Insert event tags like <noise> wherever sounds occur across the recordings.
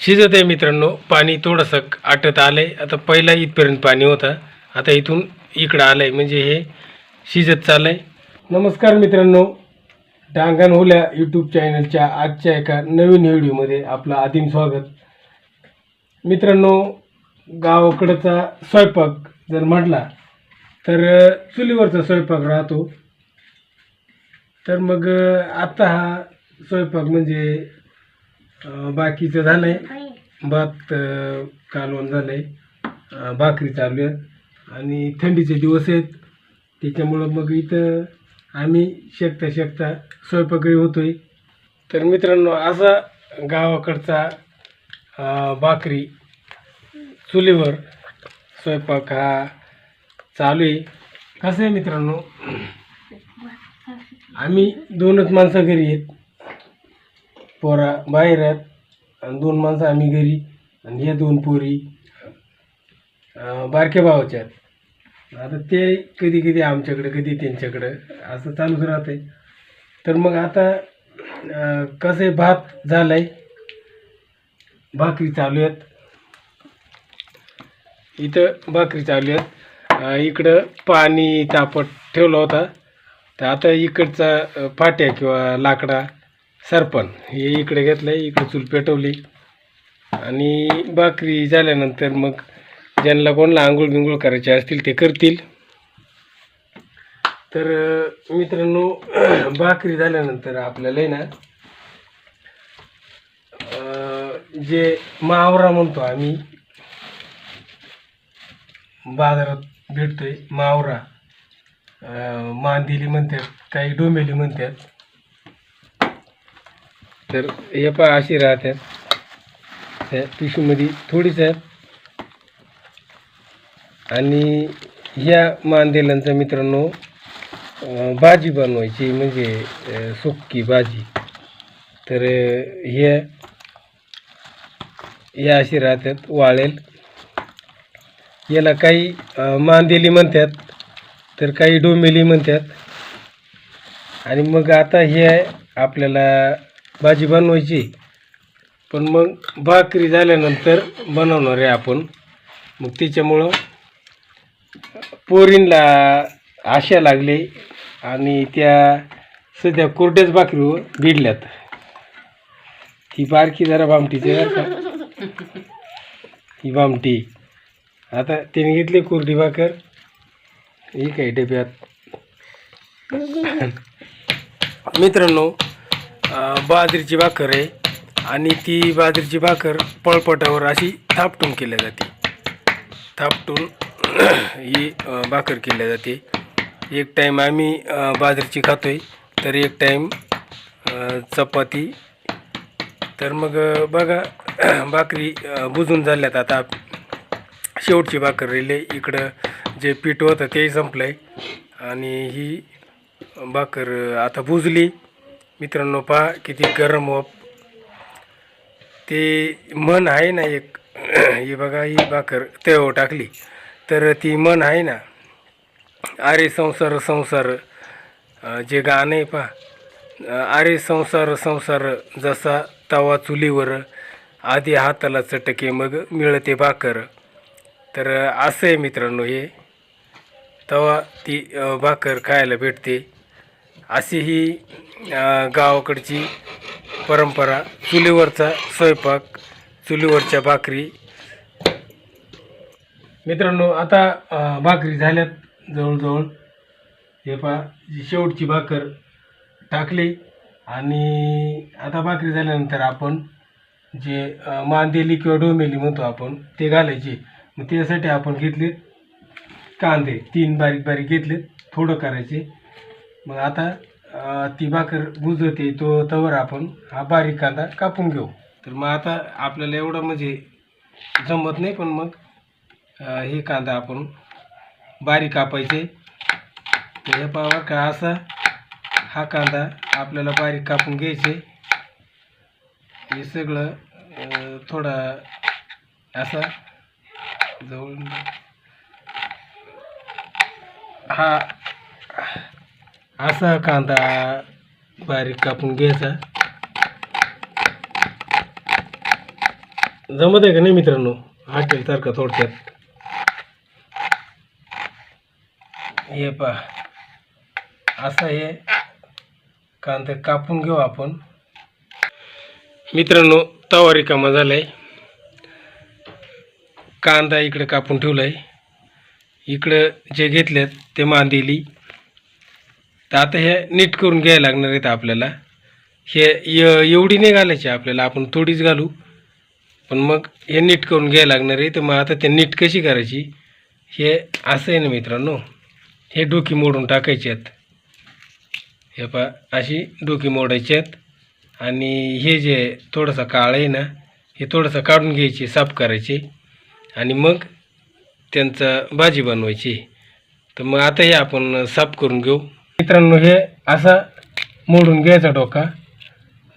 शिजत आहे मित्रांनो पाणी थोडंसं आटत आलं आहे आता पहिला इथपर्यंत पाणी होतं. आता इथून इकडं आलं आहे म्हणजे हे शिजत चाललं आहे नमस्कार मित्रांनो. डांगण होल्या यूट्यूब चॅनलच्या आजच्या एका नवीन व्हिडिओमध्ये आपलं आदिम स्वागत. मित्रांनो गावाकडचा स्वयंपाक जर म्हटला तर चुलीवरचा स्वयंपाक राहतो. तर मग आत्ता हा स्वयंपाक म्हणजे बाकीचं झालं आहे भात कालवण झालं आहे भाकरी चालू आहेत. आणि थंडीचे दिवस आहेत. त्याच्यामुळं मग इथं आम्ही शेकता शेकता स्वयंपाकही होतोय. तर मित्रांनो असा गावाकडचा भाकरी चुलीवर स्वयंपाक हा चालू आहे. कसं आहे मित्रांनो? आम्ही दोनच माणसं घरी आहेत. पोरा बाहेर आहेत. आणि दोन माणसं आम्ही घरी आणि हे दोन पोरी बारक्या भावाच्या आहेत. आता ते कधी कधी आमच्याकडं कधी त्यांच्याकडं असं चालूच राहतंय. तर मग आता कसं आहे भात झालाय. भाकरी चालू आहेत. इथं भाकरी चालू आहेत. इकडं पाणी तापट ठेवला होता. तर आता इकडचा फाट्या किंवा लाकडा सरपण. हे इकडे घेतलं आहे इकडे चूल पेटवली. आणि भाकरी झाल्यानंतर मग ज्यांना कोणाला आंघोळ बिंघोळ करायचे असतील ते करतील. तर मित्रांनो <clears throat> भाकरी झाल्यानंतर आपल्याला आहे ना जे मावरा म्हणतो आम्ही बाजारात भेटतोय मावरा. मांदिली म्हणतात काही डोंबेली म्हणतात. तर हे पहा अशी राहतात. त्या पिशूमध्ये थोडीच आहेत. आणि ह्या मांदेलांचा मित्रांनो भाजी बनवायची म्हणजे सुक्की भाजी. तर हे या अशी राहतात वाळेल. याला काही मांदेली म्हणतात तर काही डोमेली म्हणतात. आणि मग आता हे आपल्याला भाजी बनवायची. पण मग भाकरी झाल्यानंतर बनवणार आहे आपण. मग त्याच्यामुळं पोरींला आशा लागली आणि त्या सध्या कोरड्याच भाकरीवर भिडल्यात. ही बारकी जरा बामटीची बरं का. ही बामटी. आता त्याने घेतली कोरडी भाकर. ही काही डब्यात? मित्रांनो बाजरीची भाकर आहे. आणि ती बाजरीची भाकर पळपटावर अशी थापटून केल्या जाते. थापटून <clears throat> ही भाकर केल्या जाते. एक टाईम आम्ही बाजरीची बाजरीची आहे तर एक टाईम चपाती. तर मग बघा <clears throat> भाकरी बुजून झाल्यात आता. शेवटची भाकर राहिली. इकडं जे पीठ होतं तेही संपलं आहे आणि ही भाकर आता बुजली. मित्रांनो पहा किती गरम वप ते मन आहे ना एक. <clears throat> ही बघा ही भाकर तेव टाकली. तर ती मन आहे ना अरे संसार संसार जे गाणं आहे पहा. आरे अरे संसार संसार जसा तवा चुलीवर आधी हाताला चटके मग मिळते भाकर. तर असं आहे मित्रांनो हे. तवा ती भाकर खायला भेटते. अशी ही गावाकडची परंपरा चुलीवरचा स्वयंपाक चुलीवरच्या भाकरी. मित्रांनो आता भाकरी झाल्यात जवळजवळ. हे पहा जी शेवटची भाकर टाकली आणि आता भाकरी झाल्यानंतर आपण जे मांदेली किंवा डोमेली म्हणतो आपण ते घालायचे. मग त्यासाठी आपण घेतले कांदे. तीन बारीक बारीक घेतलेत. थोडं करायचे. मग आता ती भाकर बुजवते तो तवर आपण हा बारीक कांदा कापून घेऊ. तर मग आता आपल्याला एवढं म्हणजे जमत नाही पण मग हे कांदा आपण बारीक कापायचे. तर हे पावा का असा हा कांदा आपल्याला बारीक कापून घ्यायचे. हे सगळं थोडा असा जवळ हा असा कांदा बारीक कापून घ्यायचा. जमत आहे का नाही मित्रांनो? हॉटेलसारखं थोडक्यात. हे पा असा हे कांदा कापून घेऊ आपण. मित्रांनो तवा रिकामा झालाय. कांदा इकडे कापून ठेवलाय. इकडं जे घेतल्यात ते मांदेली. तर आता हे नीट करून घ्यायला लागणार आहेत आपल्याला. हे एवढी नाही घालायची आपल्याला आपण थोडीच घालू. पण मग हे नीट करून घ्यायला लागणार आहे तर मग आता ते नीट कशी करायची? हे असं आहे ना मित्रांनो हे डोकी मोडून टाकायची आहेत. हे पा अशी डोकी मोडायची आहेत. आणि हे जे थोडंसं काळं आहे ना हे थोडंसं काढून घ्यायचे साफ करायचे. आणि मग त्यांचं भाजी बनवायची. तर मग आता हे आपण साफ करून घेऊ. मित्रांनो हे असा मोडून घ्यायचा डोका.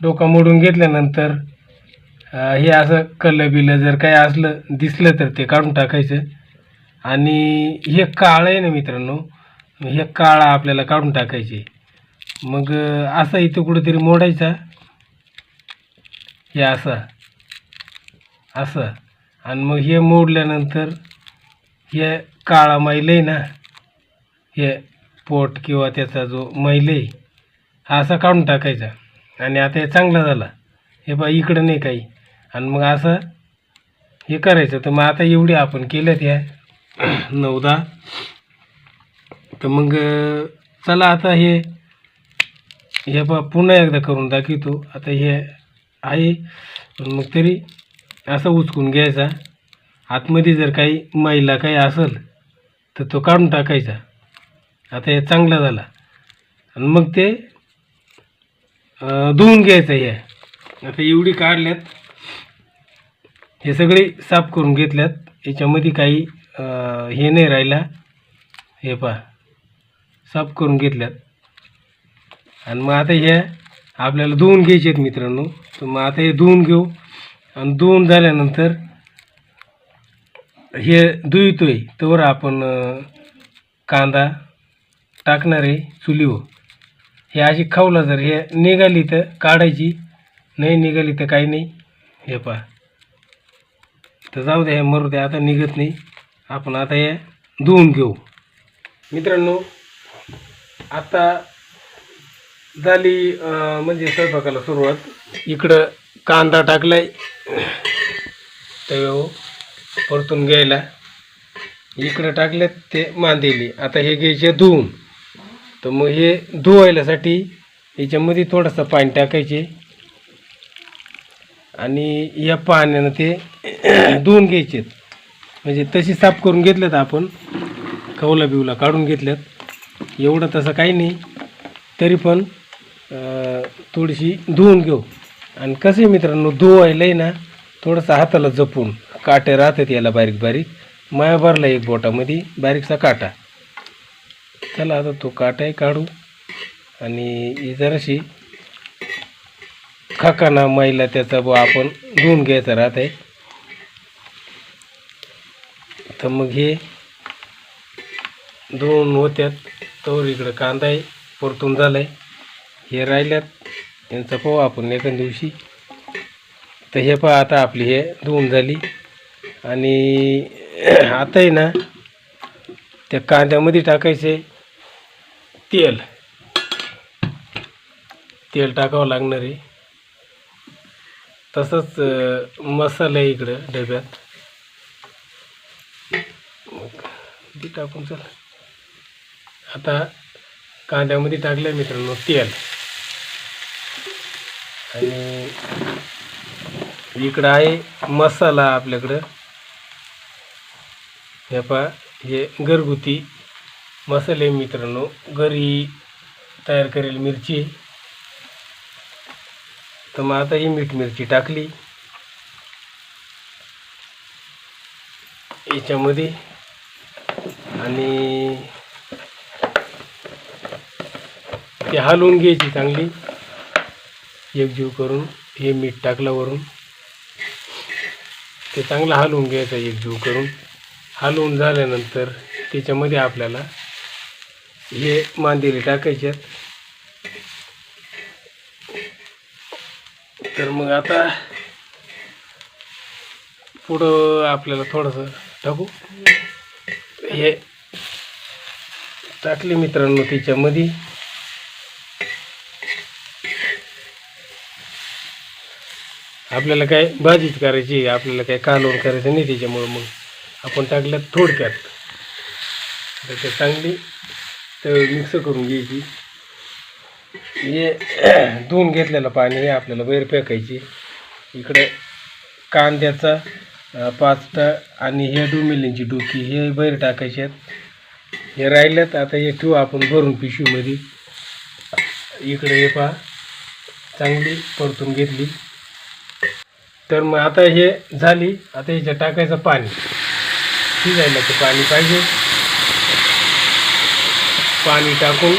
डोका मोडून घेतल्यानंतर हे असं कलं बिलं जर काही असलं दिसलं तर ते काढून टाकायचं. आणि हे काळं आहे ना मित्रांनो हे काळं आपल्याला काढून टाकायचे. मग असं असा इथं कुठंतरी मोडायचा. हे असं असं. आणि मग हे मोडल्यानंतर हे काळा मैल आहे ना हे पोट किंवा त्याचा जो मैले हा असा काढून टाकायचा. आणि आता हे चांगला झाला. हे बा इकडं नाही काही. आणि मग असं हे करायचं. तर मग आता एवढे आपण केल्यात ह्या <clears throat> नऊ दहा. तर मग चला आता हे हे बा पुन्हा एकदा करून दाखवतो. आता हे आहे. पण मग तरी असं उचकून घ्यायचा. आतमध्ये जर काही मैला काही असेल तर तो काढून टाकायचा. आता हे चांगला झाला. आणि मग ते धुवून घ्यायचं हे. आता एवढी काढल्यात. हे सगळे साफ करून घेतल्यात. याच्यामध्ये काही हे नाही राहिला. हे पहा. साफ करून घेतल्यात. आणि मग आता हे आपल्याला धुवून घ्यायचे आहेत मित्रांनो. तर मग आता हे धुवून घेऊ. आणि धुवून झाल्यानंतर हे धुईतोय तोवर आपण कांदा टाकणार आहे चुलीवर. हे अशी खावला जर हे निघाली तर काढायची नाही निघाली तर काही नाही. हे पहा. तर जाऊ द्या हे मरू द्या आता निघत नाही. आपण आता हे धुवून घेऊ. मित्रांनो आता झाली म्हणजे स्वयंपाकाला सुरुवात. इकडं कांदा टाकलाय. तव्यावर परतून घ्यायला. इकडं टाकलेत ते मांदेली. आता हे घ्यायचे धुवून. तर मग हे धुवायलासाठी याच्यामध्ये थोडंसं पाणी टाकायचे. आणि या पाण्यानं ते <clears throat> धुवून घ्यायचे. म्हणजे तशी साफ करून घेतल्यात आपण. कवला बिवला काढून घेतल्यात. एवढं तसं काही नाही. तरी पण थोडीशी धुवून घेऊ. आणि कसं आहे मित्रांनो धुवायला आहे ना थोडंसं हाताला जपून. काटे राहतात याला बारीक बारीक. माया भरला एक बोटामध्ये बारीकसा काटा. चला आता तो काटाही काढू. आणि ही जराशी खाकाना मैला त्याचा बुवा आपण धुवून घ्यायचा राहत आहे तर मग हे धुवून होत्यात. तोवर इकडं कांदा आहे परतून झालाय. हे राहिल्यात. यांचा पाहू आपण एका दिवशी. तर हे पहा आता आपली हे धुवून झाली. आणि <clears throat> आता आहे ना त्या कांद्यामध्ये टाकायचे. तेल. तेल टाकावं लागणार आहे. तसंच मसाला आहे इकडं डब्यात. टाकून चल. आता कांद्यामध्ये टाकलं मित्रांनो तेल. आणि इकडं आहे मसाला आपल्याकडं. हे पहा हे घरगुती मसाले मित्रांनो घरी तयार करेल मिरची. तर मग आता ही मीठ मिरची टाकली. याच्यामध्ये आणि ते हलवून घ्यायची चांगली. एकजीव करून हे मीठ टाकल्यावरून ते चांगलं हलवून घ्यायचं एकजीव करून. हलवून झाल्यानंतर त्याच्यामध्ये आपल्याला हे मांदेली टाकायच्यात तर मग आता पुढं आपल्याला थोडंसं टाकू. हे टाकले मित्रांनो त्याच्यामध्ये आपल्याला काय भाजीच करायची आहे, आपल्याला काय कालवण करायचं नाही त्याच्यामुळं मग आपण टाकल्यात थोडक्यात. तर ते चांगली तर मिक्स करून घ्यायची. हे धुवून घेतलेलं पाणी हे आपल्याला बाहेर फेकायची. इकडे कांद्याचा पाचटा आणि हे डोमिलींची डोकी हे बाहेर टाकायचे आहेत. हे राहिल्यात आता हे ठेवू आपण भरून पिशवीमध्ये. इकडे हे पहा चांगली परतून घेतली. तर मग आता हे झाली आता ह्याच्यात टाकायचं पाणी. शिजायला ते पाणी पाहिजे. पाणी टाकून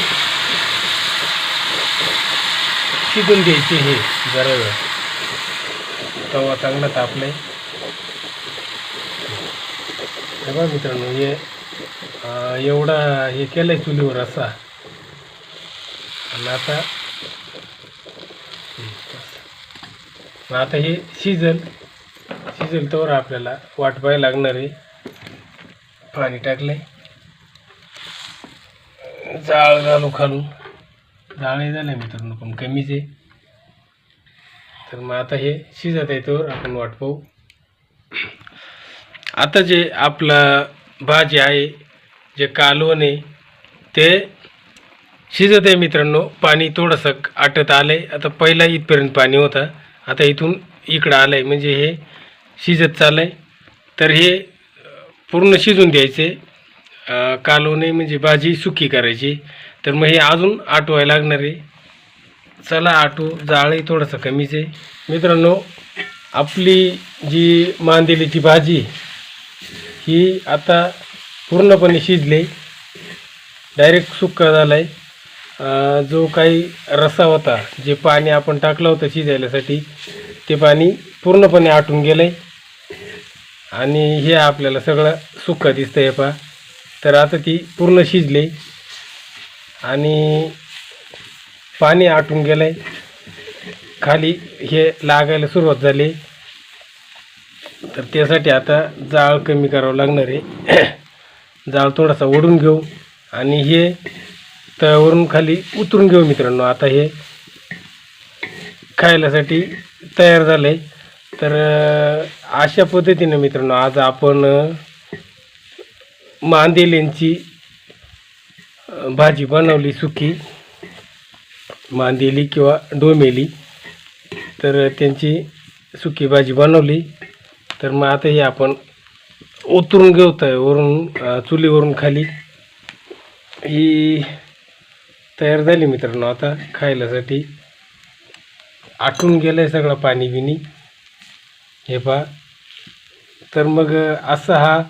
शिजून द्यायचे हे जरा वेळ. तवा चांगला तापलाय हे बघा मित्रांनो हे एवढा हे केलंय चुलीवर असा. आणि आता आता हे शिजल. शिजल तर आपल्याला वाट पाहायला लागणार आहे. पाणी टाकलंय. जाळ घालू खालून. जाळही झालं मित्रांनो पण कमीच आहे. तर मग आता हे शिजत आहे तर आपण वाट पाहू. आता जे आपला भाजी आहे जे कालवण आहे ते शिजत आहे मित्रांनो. पाणी थोडंसं आटत आलं आहे आता पहिला इथपर्यंत पाणी होतं. आता इथून इकडं आलं आहे म्हणजे हे शिजत चाललं आहे तर हे पूर्ण शिजून द्यायचे. कालवणे म्हणजे भाजी सुकी करायची. तर मग हे अजून आटवायला लागणार आहे. चला आटू जाळही थोडंसं कमीच आहे. मित्रांनो आपली जी मांदेलीची भाजी ही आता पूर्णपणे शिजली डायरेक्ट सुक्का झाला आहे जो काही रस्सा होता जे पाणी आपण टाकलं होतं शिजायलासाठी ते पाणी पूर्णपणे आटून गेलं आहे आणि हे आपल्याला सगळं सुक्का दिसतं आहे पा तर आता ती पूर्ण शिजली आणि पाणी आटून गेलं आहे खाली हे लागायला सुरुवात झाली. तर त्यासाठी आता जाळ कमी करावं लागणार आहे. <clears throat> जाळ थोडासा ओढून घेऊ आणि हे तळावरून खाली उतरून घेऊ मित्रांनो. आता हे खायलासाठी तयार झालं आहे तर अशा पद्धतीनं मित्रांनो आज आपण मांदेल्यांची मांदेलींची भाजी बनवली सुकी मांदेली किंवा डोमेली तर त्यांची सुकी भाजी बनवली. तर मग आता हे आपण उतरून घेऊत आहे वरून चुलीवरून खाली. ही तयार झाली मित्रांनो आता खायलासाठी. आटून गेलं आहे सगळं पाणी बिनी हे पहा. तर मग असा हा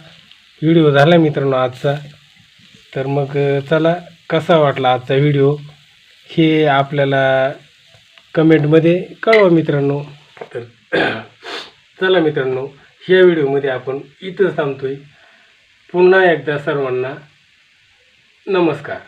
व्हिडिओ झाला मित्रांनो आजचा. तर मग चला कसा वाटला आजचा व्हिडिओ? हे आपल्याला कमेंटमध्ये कळवा मित्रांनो. तर <clears throat> चला मित्रांनो ह्या व्हिडिओमध्ये आपण इथंच थांबतोय. पुन्हा एकदा सर्वांना नमस्कार.